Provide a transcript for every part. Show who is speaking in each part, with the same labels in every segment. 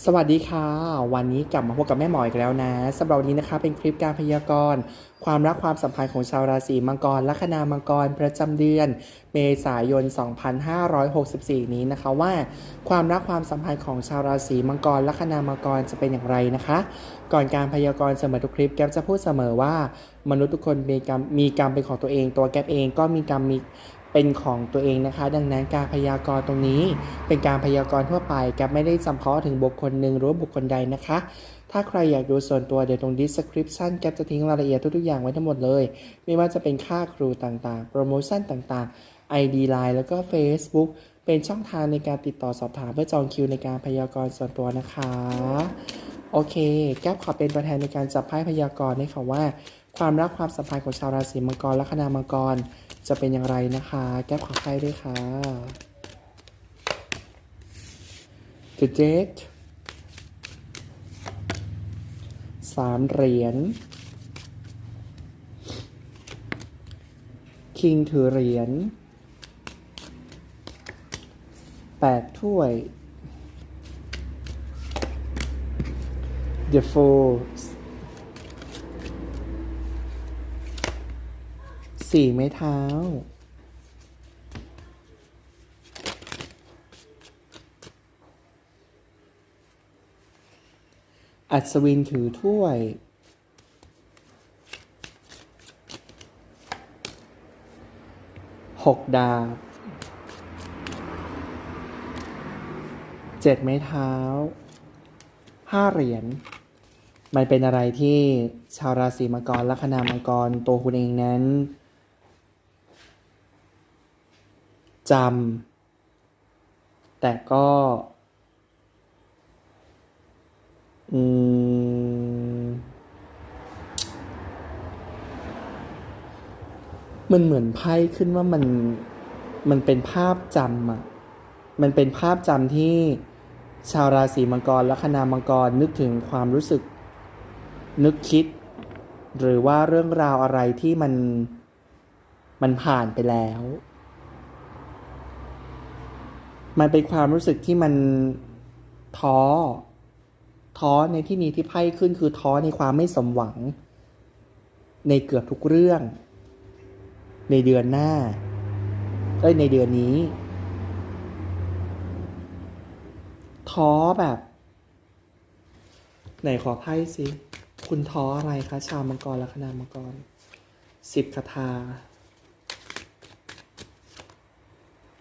Speaker 1: สวัสดีค่ะ วันนี้กลับมาพบกับแม่หมออีกแล้วนะสำหรับวันนี้นะคะเป็นคลิปการพยากรณ์ความรักความสัมพันธ์ของชาวราศีมังกรลัคนามังกรประจำเดือน เมษายน 2564 นี้นะคะว่า ความรักความสัมพันธ์ของชาวราศีมังกรลัคนามังกรจะเป็นอย่างไรนะคะ ก่อนการพยากรณ์เสมอทุกคลิปแก๊ปจะพูดเสมอว่า มนุษย์ทุกคนมีกรรมมีกรรมเป็นของตัวเอง ตัวแก๊ปเองก็มีกรรมมี เป็นของตัวเองนะคะ ดังนั้นการพยากรณ์ตรงนี้ เป็นการพยากรณ์ทั่วไปก๊ปไม่ได้จำเพาะถึงบุคคลหนึ่งหรือว่าบุคคลใดนะคะ ถ้าใครอยากดูส่วนตัวเดี๋ยวตรง description แก๊ปจะทิ้งรายละเอียดทุกๆอย่างไว้ทั้งหมดเลย ไม่ว่าจะเป็นค่าครูต่างๆ โปรโมชั่นต่างๆ ID Line แล้วก็ Facebook เป็นช่องทางในการติดต่อสอบถามเพื่อจองคิวในการพยากรณ์ส่วนตัวนะคะ โอเค แก๊ปขอเป็นตัวแทนในการจับไพ่พยากรณ์ให้ค่ะว่า ความรักความสัมพันธ์ของชาวราศีมังกรและคณามังกรจะเป็นอย่างไรนะคะ แก๊ปขอไพ่ด้วยค่ะ The Jet สามเหรียญ คิงถือเหรียญแปดถ้วย The Four สี่ไม้เท้า อัศวินถือถ้วย หกดาบเจ็ดไม้เท้า ห้าเหรียญมันเป็นอะไรที่ชาวราศีมังกรละคณามังกรตัวคุณเองนั้น จำแต่ก็อืมมันเหมือนไพ่ขึ้นว่ามันมันเป็นภาพจำอะมันเป็นภาพจำที่ชาวราศีมังกรและคณามังกรนึกถึงความรู้สึก นึกคิด หรือว่าเรื่องราวอะไรที่มันมันผ่านไปแล้ว มันเป็นความรู้สึกที่มันท้อ ท้อในที่นี้ที่ไพ่ขึ้นคือท้อในความไม่สมหวัง ในเกือบทุกเรื่อง ในเดือนหน้าเอ้ยในเดือนนี้ ท้อแบบ ไหนขอไพ่สิ คุณท้ออะไรคะ ชาวมังกรและคณามังกรสิบคาถา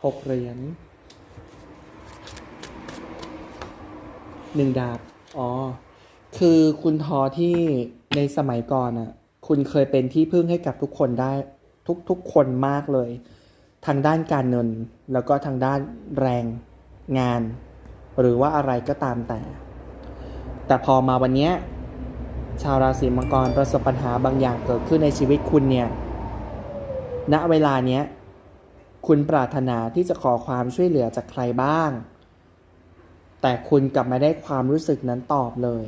Speaker 1: หกเหรียญ หนึ่งดาบ อ๋อ คือคุณทอที่ในสมัยก่อนอะ คุณเคยเป็นที่พึ่งให้กับทุกคนได้ ทุกทุกคนมากเลย ทางด้านการเงิน แล้วก็ทางด้านแรงงาน หรือว่าอะไรก็ตามแต่ แต่พอมาวันเนี้ยชาวราศีมังกรประสบปัญหาบางอย่างเกิดขึ้นในชีวิตคุณเนี่ย ณ เวลาเนี้ย คุณปรารถนาที่จะขอความช่วยเหลือจากใครบ้าง แต่คุณกลับไม่ได้ความรู้สึกนั้นตอบเลย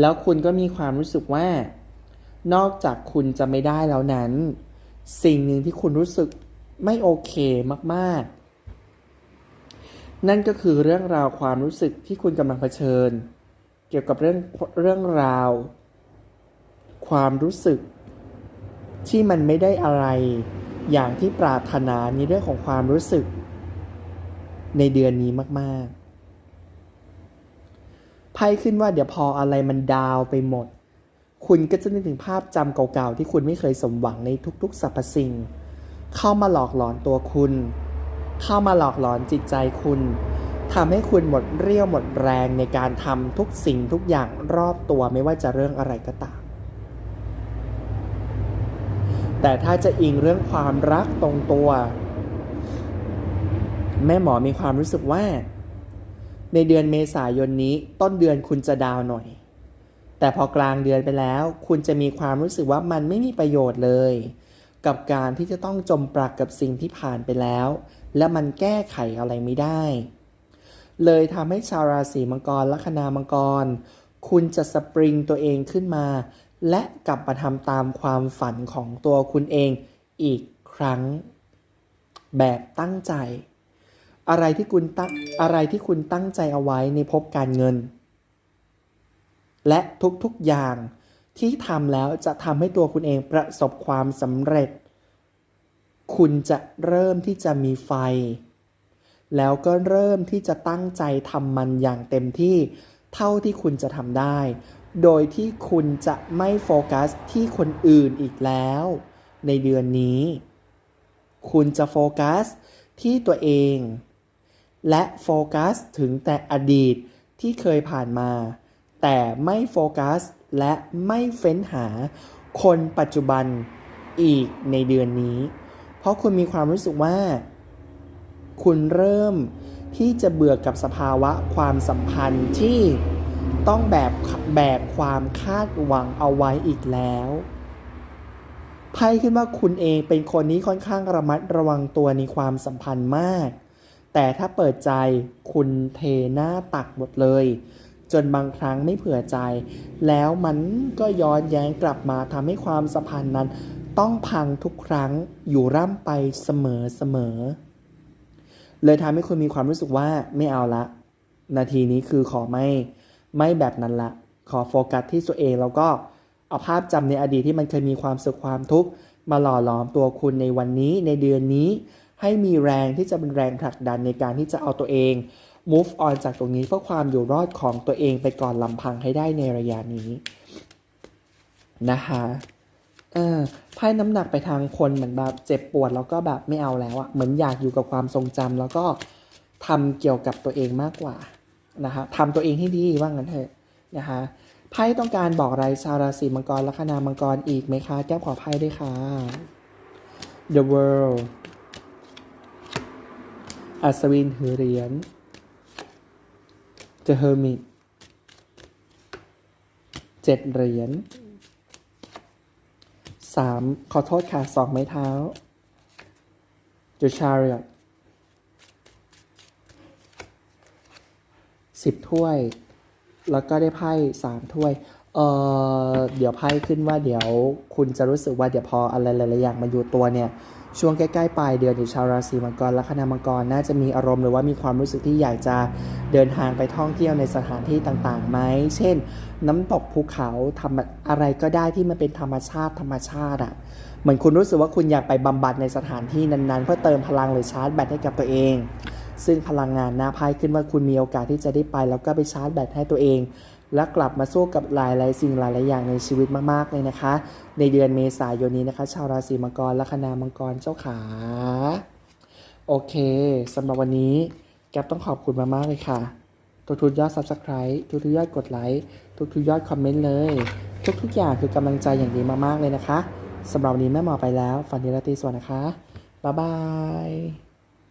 Speaker 1: แล้วคุณก็มีความรู้สึกว่า นอกจากคุณจะไม่ได้แล้วนั้น สิ่งหนึ่งที่คุณรู้สึกไม่โอเคมากๆ นั่นก็คือเรื่องราวความรู้สึกที่คุณกำลังเผชิญ เกี่ยวกับเรื่องเรื่องราว ความรู้สึก ที่มันไม่ได้อะไร อย่างที่ปรารถนาในเรื่องของความรู้สึก ในเดือนนี้มาก ๆ ไพ่ขึ้นว่าเดี๋ยวพออะไรมันดาวไปหมด คุณก็จะนึกถึงภาพจำเก่าๆ ที่คุณไม่เคยสมหวังในทุกๆสรรพสิ่ง เข้ามาหลอกหลอนตัวคุณ เข้ามาหลอกหลอนจิตใจคุณทำให้คุณหมดเรี่ยวหมดแรงในการทำทุกสิ่งทุกอย่างรอบตัวไม่ว่าจะเรื่องอะไรก็ตาม แต่ถ้าจะอิงเรื่องความรักตรงตัว แม่หมอมีความรู้สึกว่า ในเดือนเมษายนนี้ต้นเดือนคุณจะดาวหน่อย แต่พอกลางเดือนไปแล้ว คุณจะมีความรู้สึกว่ามันไม่มีประโยชน์เลย กับการที่จะต้องจมปลักกับสิ่งที่ผ่านไปแล้ว และมันแก้ไขอะไรไม่ได้ เลยทำให้ชาวราศีมังกรละคณามังกร คุณจะสปริงตัวเองขึ้นมา และกลับมาทำตามความฝันของตัวคุณเองอีกครั้ง แบบตั้งใจ อะไรที่คุณตั้งอะไรที่คุณตั้งใจเอาไว้ในภพการเงิน และทุกๆอย่างที่ทำแล้วจะทำให้ตัวคุณเองประสบความสำเร็จ คุณจะเริ่มที่จะมีไฟ แล้วก็เริ่มที่จะตั้งใจทำมันอย่างเต็มที่เท่าที่คุณจะทำได้ โดยที่คุณจะไม่โฟกัสที่คนอื่นอีกแล้ว ในเดือนนี้ คุณจะโฟกัสที่ตัวเอง และโฟกัสถึงแต่อดีตที่เคยผ่านมา แต่ไม่โฟกัสและไม่เฟ้นหาคนปัจจุบันอีกในเดือนนี้ เพราะคุณมีความรู้สึกว่า คุณเริ่มที่จะเบื่อกับสภาวะความสัมพันธ์ที่ต้องแบบแบกความคาดหวังเอาไว้อีกแล้วไพ่ขึ้นว่าคุณเองเป็นคนนี้ค่อนข้างระมัดระวังตัวในความสัมพันธ์มาก แต่ถ้าเปิดใจคุณเทหน้าตักหมดเลย จนบางครั้งไม่เผื่อใจ แล้วมันก็ย้อนแย้งกลับมาทำให้ความสัมพันธ์นั้น ต้องพังทุกครั้งอยู่ร่ำไปเสมอเสมอ เลยทำให้คุณมีความรู้สึกว่าไม่เอาละ นาทีนี้คือขอไม่ไม่แบบนั้นละ ขอโฟกัสที่ตัวเองแล้วก็เอาภาพจำในอดีตที่มันเคยมีความสุขความทุกข์มาหล่อหลอมตัวคุณในวันนี้ในเดือนนี้ ให้มีแรงที่จะเป็นแรงผลักดันในการที่จะเอาตัวเอง move on จากตรงนี้เพื่อความอยู่รอดของตัวเองไปก่อนลำพังให้ได้ในระยะนี้นะคะออไพ่น้ำหนักไปทางคนเหมือนแบบเจ็บปวดแล้วก็แบบไม่เอาแล้วอะเหมือนอยากอยู่กับความทรงจำแล้วก็ทำเกี่ยวกับตัวเองมากกว่านะคะทำตัวเองให้ดีว่างั้นเถอะนะคะไพ่ต้องการบอกอะไรชาวราศีมังกรลัคนามังกรอีกไหมคะ แก้วขอไพ่ด้วยค่ะ The World อัศวินถือเหรียญ The Hermit เจ็ดเหรียญสามขอโทษค่ะสองไม้เท้า The Chariot สิบถ้วย แล้วก็ได้ไพ่สามถ้วย เออเดี๋ยวไพ่ขึ้นว่าเดี๋ยวคุณจะรู้สึกว่าเดี๋ยวพออะไรหลายๆอย่างมาอยู่ตัวเนี่ย ช่วงใกล้ๆปลายเดือนหรือชาวราศีมังกรและคณามังกรน่าจะมีอารมณ์หรือว่ามีความรู้สึกที่อยากจะเดินทางไปท่องเที่ยวในสถานที่ต่างๆไหมเช่น น้ำตกภูเขาทำอะไรก็ได้ที่มันเป็นธรรมชาติธรรมชาติอะเหมือนคุณรู้สึกว่าคุณอยากไปบำบัดในสถานที่นั้นๆ เพื่อเติมพลังหรือชาร์จแบตให้กับตัวเอง ซึ่งพลังงานหน้าไพ่ขึ้นว่าคุณมีโอกาสที่จะได้ไป แล้วก็ไปชาร์จแบตให้ตัวเอง และกลับมาสู้กับหลายๆสิ่งหลายๆอย่างในชีวิตมากๆเลยนะคะ ในเดือนเมษายนนี้นะคะ ชาวราศีมังกรและคณามังกรเจ้าขาโอเคสำหรับวันนี้แก๊ปต้องขอบคุณมากๆเลยค่ะ ทุกๆยอด subscribe ทุกๆยอดกดไลค์ทุกๆยอดคอมเมนต์เลย ทุกๆอย่างคือกำลังใจอย่างดีมากๆเลยนะคะสำหรับวันนี้แม่หมอไปแล้วฝันดีราตรีสวัสดิ์นะคะบ๊ายบาย